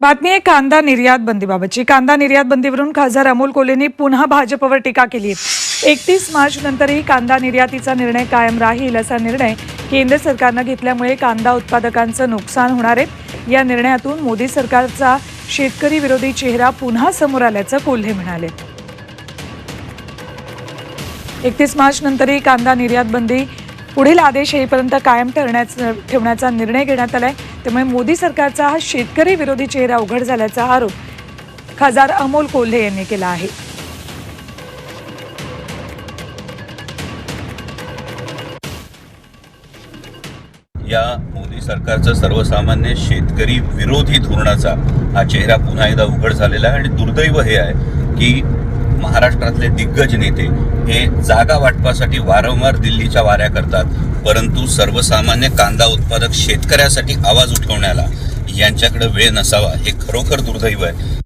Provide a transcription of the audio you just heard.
बातमी आहे कांदा निर्यात बंदीबाबतची. कांदा निर्यात बंदीवरून खासदार अमोल कोलेंनी पुन्हा भाजपवर टीका केली एकतीस मार्च नंतरही कांदा निर्यातीचा निर्णय कायम राहील असा निर्णय केंद्र सरकारनं घेतल्यामुळे कांदा उत्पादकांचं नुकसान होणार आहे. या निर्णयातून मोदी सरकारचा शेतकरी विरोधी चेहरा पुन्हा समोर आल्याचं कोल्हे म्हणाले. एकतीस मार्च नंतरही कांदा निर्यात बंदी पुढील आदेश येईपर्यंत कायम ठरण्याचा ठेवण्याचा निर्णय घेण्यात आलाय. त्यामुळे मोदी सरकारचा हा शेतकरी विरोधी चेहरा उघड झाल्याचा आरोप खासदार अमोल कोल्हे यांनी केला आहे. या मोदी सरकारचा सर्वसामान्य शेतकरी विरोधी धोरणाचा हा चेहरा पुन्हा एकदा उघड झालेला आहे आणि दुर्दैव हे आहे की महाराष्ट्रातले दिग्गज नेते हे जागा वाटपासाठी वारंवार दिल्लीच्या वाऱ्या करतात. परंतु सर्वसामान्य कांदा उत्पादक शेतकऱ्यासाठी आवाज उठवण्याला यांच्याकडे वेळ नसावा हे खरोखर दुर्दैव आहे.